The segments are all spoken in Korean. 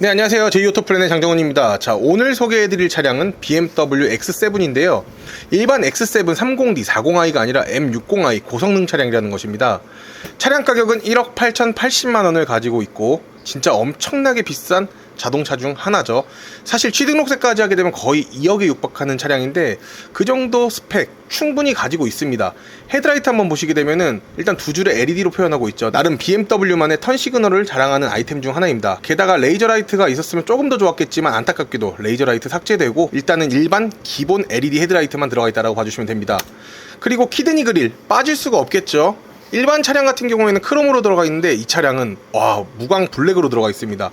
네 안녕하세요. 제이오토플랜의 장정훈입니다. 자 오늘 소개해드릴 차량은 BMW X7인데요. 일반 X7 30D 40i가 아니라 M60i 고성능 차량이라는 것입니다. 차량 가격은 1억 8,080만원을 가지고 있고 진짜 엄청나게 비싼 자동차 중 하나죠. 사실 취등록세까지 하게 되면 거의 2억에 육박하는 차량인데 그 정도 스펙 충분히 가지고 있습니다. 헤드라이트 한번 보시게 되면은 일단 두 줄의 LED로 표현하고 있죠. 나름 BMW만의 턴 시그널을 자랑하는 아이템 중 하나입니다. 게다가 레이저 라이트가 있었으면 조금 더 좋았겠지만 안타깝게도 레이저 라이트 삭제되고 일단은 일반 기본 LED 헤드라이트만 들어가 있다고 봐주시면 됩니다. 그리고 키드니 그릴 빠질 수가 없겠죠 일반 차량 같은 경우에는 크롬으로 들어가 있는데 이 차량은 와 무광 블랙으로 들어가 있습니다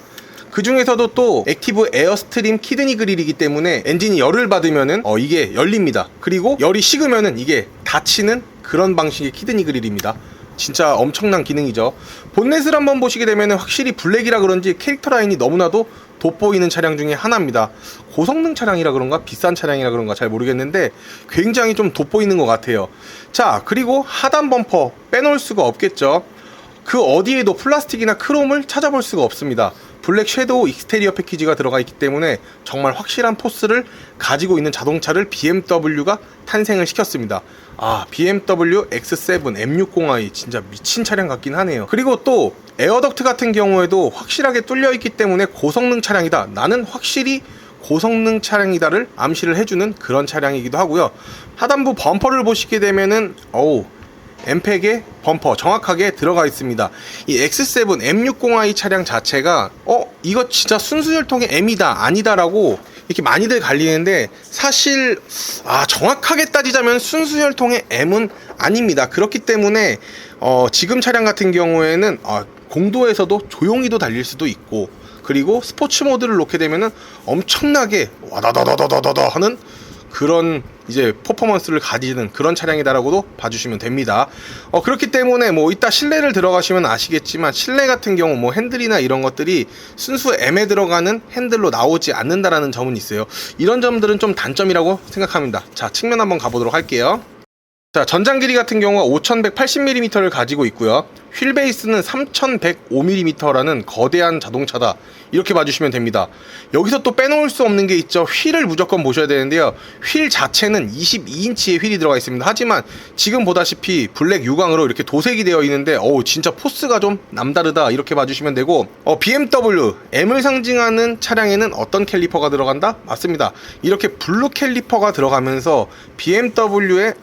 그 중에서도 또 액티브 에어스트림 키드니 그릴이기 때문에 엔진이 열을 받으면은 어 이게 열립니다. 그리고 열이 식으면은 이게 닫히는 그런 방식의 키드니 그릴입니다. 진짜 엄청난 기능이죠. 본넷을 한번 보시게 되면은 확실히 블랙이라 그런지 캐릭터 라인이 너무나도 돋보이는 차량 중에 하나입니다. 고성능 차량이라 그런가 비싼 차량이라 그런가 잘 모르겠는데 굉장히 좀 돋보이는 것 같아요. 자 그리고 하단 범퍼 빼놓을 수가 없겠죠. 그 어디에도 플라스틱이나 크롬을 찾아볼 수가 없습니다. 블랙 섀도우 익스테리어 패키지가 들어가 있기 때문에 정말 확실한 포스를 가지고 있는 자동차를 BMW가 탄생을 시켰습니다. 아, BMW X7 M60i 진짜 미친 차량 같긴 하네요. 그리고 또 에어덕트 같은 경우에도 확실하게 뚫려 있기 때문에 고성능 차량이다. 나는 확실히 고성능 차량이다를 암시를 해주는 그런 차량이기도 하고요. 하단부 범퍼를 보시게 되면은 어우 엠팩의 범퍼 정확하게 들어가 있습니다. 이 X7 M60i 차량 자체가 어 이거 진짜 순수 혈통의 M이다 아니다라고 이렇게 많이들 갈리는데 사실 아 정확하게 따지자면 순수 혈통의 M은 아닙니다. 그렇기 때문에 어 지금 차량 같은 경우에는 어 공도에서도 조용히도 달릴 수도 있고 그리고 스포츠 모드를 놓게 되면은 엄청나게 와다다다다다다 하는 그런 이제 퍼포먼스를 가지는 그런 차량이다라고도 봐주시면 됩니다. 어, 그렇기 때문에 뭐 이따 실내를 들어가시면 아시겠지만 실내 같은 경우 뭐 핸들이나 이런 것들이 순수 M에 들어가는 핸들로 나오지 않는다라는 점은 있어요. 이런 점들은 좀 단점이라고 생각합니다. 자 측면 한번 가보도록 할게요. 자, 전장 길이 같은 경우가 5180mm를 가지고 있고요. 휠 베이스는 3105mm라는 거대한 자동차다. 이렇게 봐주시면 됩니다. 여기서 또 빼놓을 수 없는 게 있죠. 휠을 무조건 보셔야 되는데요. 휠 자체는 22인치의 휠이 들어가 있습니다. 하지만 지금 보다시피 블랙 유광으로 이렇게 도색이 되어 있는데 어우 진짜 포스가 좀 남다르다. 이렇게 봐주시면 되고 어, BMW M을 상징하는 차량에는 어떤 캘리퍼가 들어간다? 맞습니다. 이렇게 블루 캘리퍼가 들어가면서 BMW의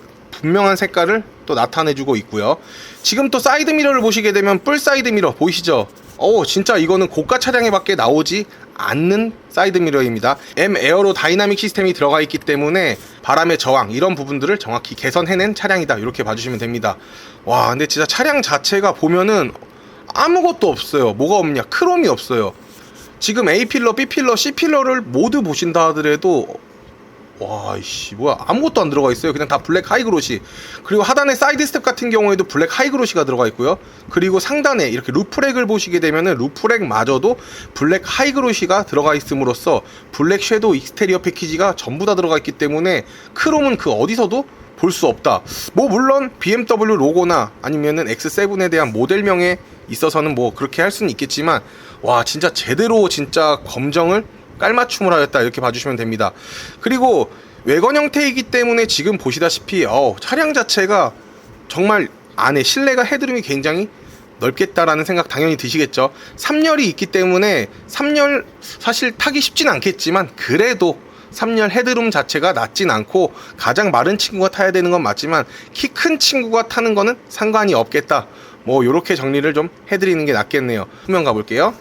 분명한 색깔을 또 나타내주고 있고요. 지금 또 사이드 미러를 보시게 되면 뿔 사이드 미러 보이시죠? 오 진짜 이거는 고가 차량에 밖에 나오지 않는 사이드 미러입니다. M 에어로 다이나믹 시스템이 들어가 있기 때문에 바람의 저항 이런 부분들을 정확히 개선해낸 차량이다 이렇게 봐주시면 됩니다. 와 근데 진짜 차량 자체가 보면은 아무것도 없어요. 뭐가 없냐? 크롬이 없어요. 지금 A 필러, B 필러, C 필러를 모두 보신다 하더라도 와, 이씨, 뭐야. 아무것도 안 들어가 있어요. 그냥 다 블랙 하이그로시. 그리고 하단에 사이드 스텝 같은 경우에도 블랙 하이그로시가 들어가 있고요. 그리고 상단에 이렇게 루프렉을 보시게 되면은 루프렉마저도 블랙 하이그로시가 들어가 있음으로써 블랙 섀도우 익스테리어 패키지가 전부 다 들어가 있기 때문에 크롬은 그 어디서도 볼 수 없다. 뭐 물론 BMW 로고나 아니면은 X7에 대한 모델명에 있어서는 뭐 그렇게 할 수는 있겠지만 와 진짜 제대로 진짜 검정을 깔맞춤을 하였다 이렇게 봐주시면 됩니다. 그리고 외관 형태이기 때문에 지금 보시다시피 어, 차량 자체가 정말 안에 실내가 헤드룸이 굉장히 넓겠다라는 생각 당연히 드시겠죠. 3열이 있기 때문에 3열 사실 타기 쉽진 않겠지만 그래도 3열 헤드룸 자체가 낮진 않고 가장 마른 친구가 타야 되는 건 맞지만 키 큰 친구가 타는 거는 상관이 없겠다. 뭐 이렇게 정리를 좀 해드리는 게 낫겠네요. 후면 가볼게요.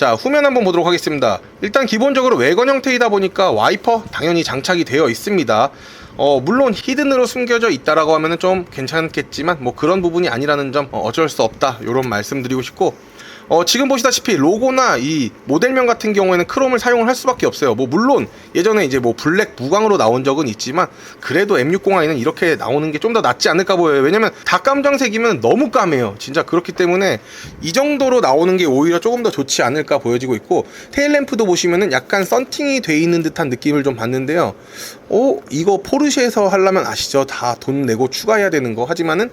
자 후면 한번 보도록 하겠습니다. 일단 기본적으로 외관 형태이다 보니까 와이퍼 당연히 장착이 되어 있습니다. 어 물론 히든으로 숨겨져 있다라고 하면은 좀 괜찮겠지만 뭐 그런 부분이 아니라는 점 어, 어쩔 수 없다. 요런 말씀 드리고 싶고 어, 지금 보시다시피 로고나 이 모델명 같은 경우에는 크롬을 사용을 할 수밖에 없어요. 뭐 물론 예전에 이제 뭐 블랙 무광으로 나온 적은 있지만 그래도 M60i는 이렇게 나오는 게 좀 더 낫지 않을까 보여요. 왜냐면 다 깜정색이면 너무 까매요. 진짜 그렇기 때문에 이 정도로 나오는 게 오히려 조금 더 좋지 않을까 보여지고 있고 테일램프도 보시면은 약간 썬팅이 돼 있는 듯한 느낌을 좀 받는데요. 어, 이거 포르쉐에서 하려면 아시죠? 다 돈 내고 추가해야 되는 거. 하지만은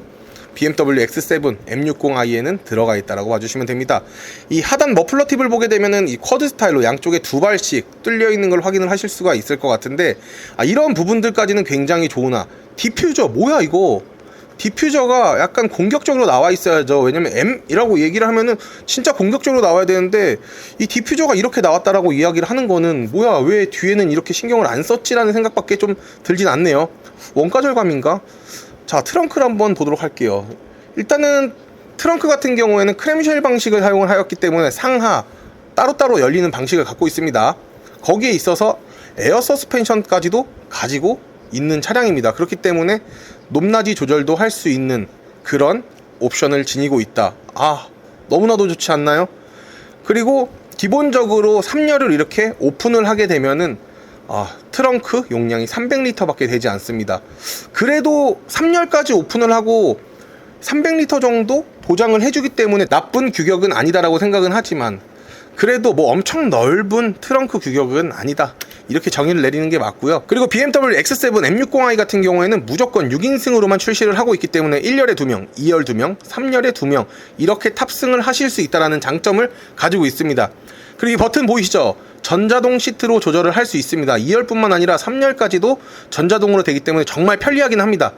BMW X7 M60i에는 들어가 있다라고 봐주시면 됩니다. 이 하단 머플러 팁을 보게 되면은 이 쿼드 스타일로 양쪽에 두 발씩 뚫려 있는 걸 확인을 하실 수가 있을 것 같은데 아, 이런 부분들까지는 굉장히 좋으나 디퓨저 뭐야 이거 디퓨저가 약간 공격적으로 나와 있어야죠. 왜냐면 M이라고 얘기를 하면은 진짜 공격적으로 나와야 되는데 이 디퓨저가 이렇게 나왔다라고 이야기를 하는 거는 뭐야 왜 뒤에는 이렇게 신경을 안 썼지라는 생각밖에 좀 들진 않네요. 원가 절감인가? 자 트렁크를 한번 보도록 할게요. 일단은 트렁크 같은 경우에는 크램쉘 방식을 사용을 하였기 때문에 상하 따로따로 열리는 방식을 갖고 있습니다. 거기에 있어서 에어 서스펜션까지도 가지고 있는 차량입니다. 그렇기 때문에 높낮이 조절도 할 수 있는 그런 옵션을 지니고 있다. 아, 너무나도 좋지 않나요? 그리고 기본적으로 3열을 이렇게 오픈을 하게 되면은 아, 트렁크 용량이 300리터밖에 되지 않습니다. 그래도 3열까지 오픈을 하고 300리터 정도 보장을 해주기 때문에 나쁜 규격은 아니다라고 생각은 하지만 그래도 뭐 엄청 넓은 트렁크 규격은 아니다. 이렇게 정의를 내리는 게 맞고요. 그리고 BMW X7 M60i 같은 경우에는 무조건 6인승으로만 출시를 하고 있기 때문에 1열에 2명, 2열 2명, 3열에 2명 이렇게 탑승을 하실 수 있다라는 장점을 가지고 있습니다. 그리고 이 버튼 보이시죠? 전자동 시트로 조절을 할 수 있습니다. 2열뿐만 아니라 3열까지도 전자동으로 되기 때문에 정말 편리하긴 합니다.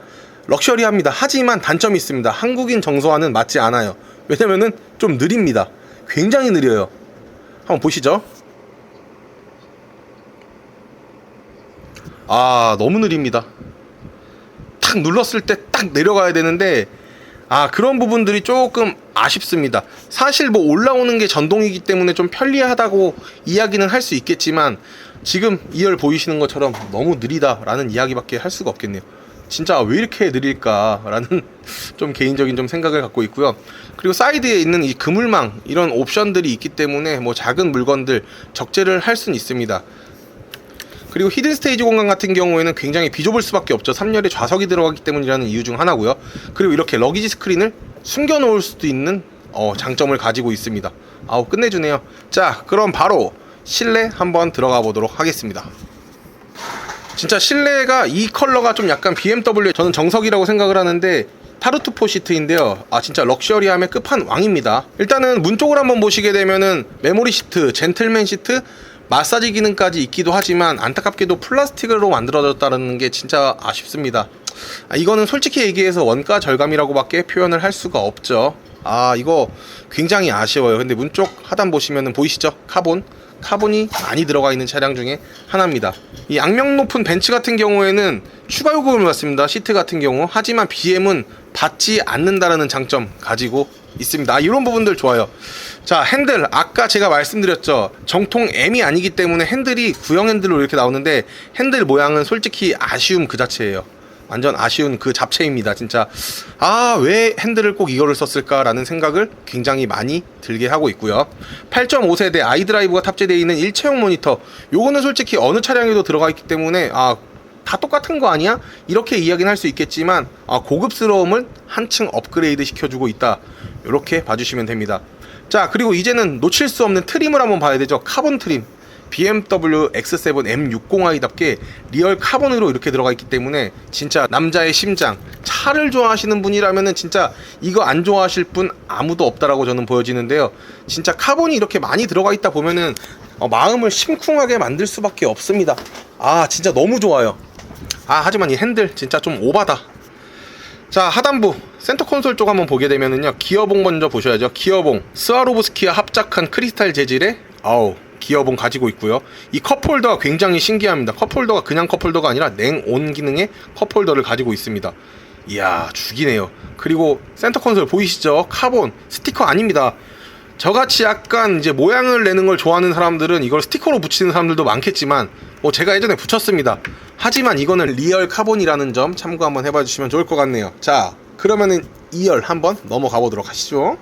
럭셔리합니다. 하지만 단점이 있습니다. 한국인 정서와는 맞지 않아요. 왜냐면은 좀 느립니다. 굉장히 느려요. 한번 보시죠. 아, 너무 느립니다. 탁 눌렀을 때 딱 내려가야 되는데 아, 그런 부분들이 조금 아쉽습니다. 사실 뭐 올라오는 게 전동이기 때문에 좀 편리하다고 이야기는 할 수 있겠지만 지금 2열 보이시는 것처럼 너무 느리다라는 이야기밖에 할 수가 없겠네요. 진짜 왜 이렇게 느릴까라는 좀 개인적인 좀 생각을 갖고 있고요. 그리고 사이드에 있는 이 그물망 이런 옵션들이 있기 때문에 뭐 작은 물건들 적재를 할 수는 있습니다. 그리고 히든 스테이지 공간 같은 경우에는 굉장히 비좁을 수밖에 없죠. 3열에 좌석이 들어가기 때문이라는 이유 중 하나고요. 그리고 이렇게 러기지 스크린을 숨겨 놓을 수도 있는 어, 장점을 가지고 있습니다. 아우 끝내주네요. 자, 그럼 바로 실내 한번 들어가 보도록 하겠습니다. 진짜 실내가 이 컬러가 좀 약간 BMW 저는 정석이라고 생각을 하는데 타르투포 시트인데요. 아 진짜 럭셔리함의 끝판왕입니다. 일단은 문 쪽을 한번 보시게 되면은 메모리 시트, 젠틀맨 시트, 마사지 기능까지 있기도 하지만 안타깝게도 플라스틱으로 만들어졌다는 게 진짜 아쉽습니다. 아, 이거는 솔직히 얘기해서 원가 절감이라고밖에 표현을 할 수가 없죠. 아 이거 굉장히 아쉬워요. 근데 문 쪽 하단 보시면은 보이시죠? 카본. 카본이 많이 들어가 있는 차량 중에 하나입니다. 이 악명 높은 벤츠 같은 경우에는 추가 요금을 받습니다. 시트 같은 경우. 하지만 BM은 받지 않는다라는 장점 가지고 있습니다. 아, 이런 부분들 좋아요. 자, 핸들. 아까 제가 말씀드렸죠. 정통 M이 아니기 때문에 핸들이 구형 핸들로 이렇게 나오는데 핸들 모양은 솔직히 아쉬움 그 자체예요. 완전 아쉬운 그 잡채입니다. 진짜 아 왜 핸들을 꼭 이거를 썼을까라는 생각을 굉장히 많이 들게 하고 있고요. 8.5세대 아이드라이브가 탑재되어 있는 일체형 모니터. 요거는 솔직히 어느 차량에도 들어가 있기 때문에 아 다 똑같은 거 아니야? 이렇게 이야기는 할 수 있겠지만 아, 고급스러움을 한층 업그레이드 시켜주고 있다. 이렇게 봐주시면 됩니다. 자 그리고 이제는 놓칠 수 없는 트림을 한번 봐야 되죠. 카본 트림. BMW X7 M60i답게 리얼 카본으로 이렇게 들어가 있기 때문에 진짜 남자의 심장 차를 좋아하시는 분이라면은 진짜 이거 안 좋아하실 분 아무도 없다라고 저는 보여지는데요 진짜 카본이 이렇게 많이 들어가 있다 보면은 어, 마음을 심쿵하게 만들 수밖에 없습니다 아 진짜 너무 좋아요 아 하지만 이 핸들 진짜 좀 오바다 자 하단부. 센터 콘솔 쪽 한번 보게 되면은요 기어봉 먼저 보셔야죠. 기어봉. 스와로브스키와 합작한 크리스탈 재질의 아우 기어봉 가지고 있고요. 이 컵홀더가 굉장히 신기합니다. 컵홀더가 그냥 컵홀더가 아니라 냉온 기능의 컵홀더를 가지고 있습니다. 이야 죽이네요. 그리고 센터 콘솔 보이시죠? 카본. 스티커 아닙니다 저같이 약간 이제 모양을 내는 걸 좋아하는 사람들은 이걸 스티커로 붙이는 사람들도 많겠지만 뭐 제가 예전에 붙였습니다. 하지만 이거는 리얼 카본이라는 점 참고 한번 해봐 주시면 좋을 것 같네요. 자 그러면은 2열 한번 넘어가 보도록 하시죠.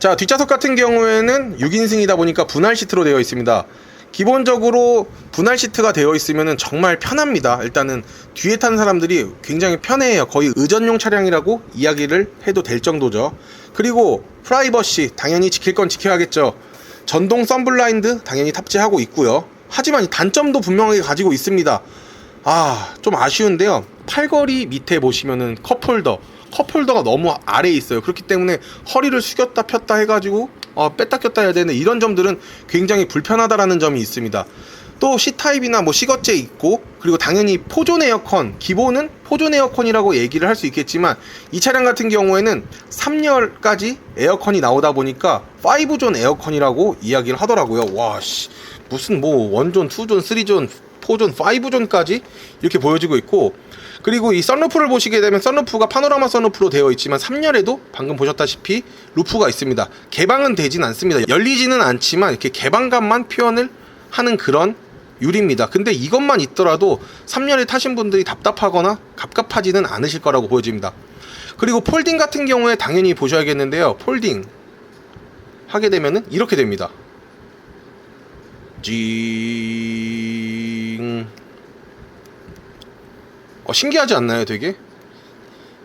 자 뒷좌석 같은 경우에는 6인승이다 보니까 분할 시트로 되어 있습니다. 기본적으로 분할 시트가 되어 있으면 정말 편합니다. 일단은 뒤에 탄 사람들이 굉장히 편해요. 거의 의전용 차량이라고 이야기를 해도 될 정도죠. 그리고 프라이버시 당연히 지킬 건 지켜야겠죠 전동 썬블라인드 당연히 탑재하고 있고요 하지만 이 단점도 분명하게 가지고 있습니다 아 좀 아쉬운데요 팔걸이 밑에 보시면은 컵홀더 컵홀더가 너무 아래에 있어요. 그렇기 때문에 허리를 숙였다 폈다 해가지고 어, 뺐다 꼈다 해야 되는 이런 점들은 굉장히 불편하다라는 점이 있습니다. 또 C타입이나 뭐 C거째 있고 그리고 당연히 포존 에어컨 기본은 포존 에어컨이라고 얘기를 할 수 있겠지만 이 차량 같은 경우에는 3열까지 에어컨이 나오다 보니까 5존 에어컨이라고 이야기를 하더라고요. 와 씨. 무슨 뭐 원존, 투존, 쓰리존, 포존, 5존까지 이렇게 보여지고 있고 그리고 이 썬루프를 보시게 되면 썬루프가 파노라마 썬루프로 되어 있지만 3열에도 방금 보셨다시피 루프가 있습니다. 개방은 되진 않습니다. 열리지는 않지만 이렇게 개방감만 표현을 하는 그런 유리입니다. 근데 이것만 있더라도 3열에 타신 분들이 답답하거나 갑갑하지는 않으실 거라고 보여집니다. 그리고 폴딩 같은 경우에 당연히 보셔야겠는데요. 폴딩 하게 되면은 이렇게 됩니다. 징. 어, 신기하지 않나요, 되게?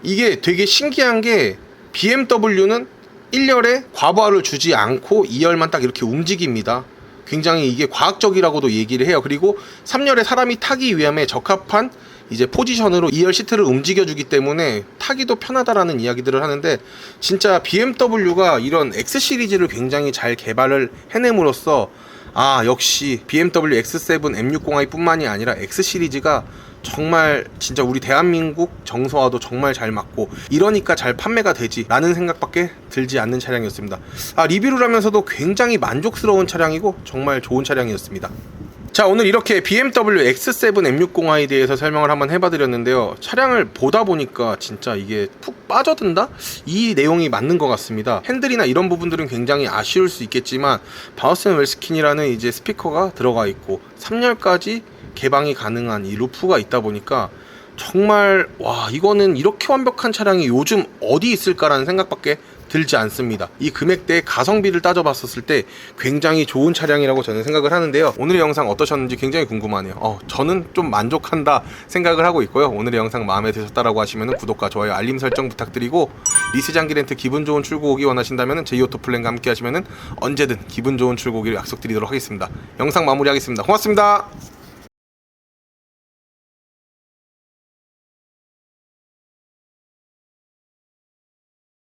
이게 되게 신기한 게 BMW는 1열에 과부하를 주지 않고 2열만 딱 이렇게 움직입니다. 굉장히 이게 과학적이라고도 얘기를 해요. 그리고 3열에 사람이 타기 위함에 적합한 이제 포지션으로 2열 시트를 움직여주기 때문에 타기도 편하다라는 이야기들을 하는데 진짜 BMW가 이런 X 시리즈를 굉장히 잘 개발을 해냄으로써 아 역시 BMW X7 M60i 뿐만이 아니라 X 시리즈가 정말 진짜 우리 대한민국 정서와도 정말 잘 맞고 이러니까 잘 판매가 되지 라는 생각밖에 들지 않는 차량이었습니다. 아 리뷰를 하면서도 굉장히 만족스러운 차량이고 정말 좋은 차량이었습니다 자 오늘 이렇게 BMW X7 M60i에 대해서 설명을 한번 해봐드렸는데요 차량을 보다 보니까 진짜 이게 푹 빠져든다? 이 내용이 맞는 것 같습니다 핸들이나 이런 부분들은 굉장히 아쉬울 수 있겠지만 바우슨 웰스킨이라는 이제 스피커가 들어가 있고 3열까지 개방이 가능한 이 루프가 있다 보니까 정말 와 이거는 이렇게 완벽한 차량이 요즘 어디 있을까라는 생각밖에 들지 않습니다. 이 금액대의 가성비를 따져봤었을 때 굉장히 좋은 차량이라고 저는 생각을 하는데요. 오늘의 영상 어떠셨는지 굉장히 궁금하네요. 어, 저는 좀 만족한다 생각을 하고 있고요. 오늘의 영상 마음에 드셨다라고 하시면 구독과 좋아요, 알림 설정 부탁드리고 리스 장기 렌트 기분 좋은 출고 오기 원하신다면 제이오토 플랜과 함께 하시면 언제든 기분 좋은 출고 오기를 약속드리도록 하겠습니다. 영상 마무리하겠습니다. 고맙습니다.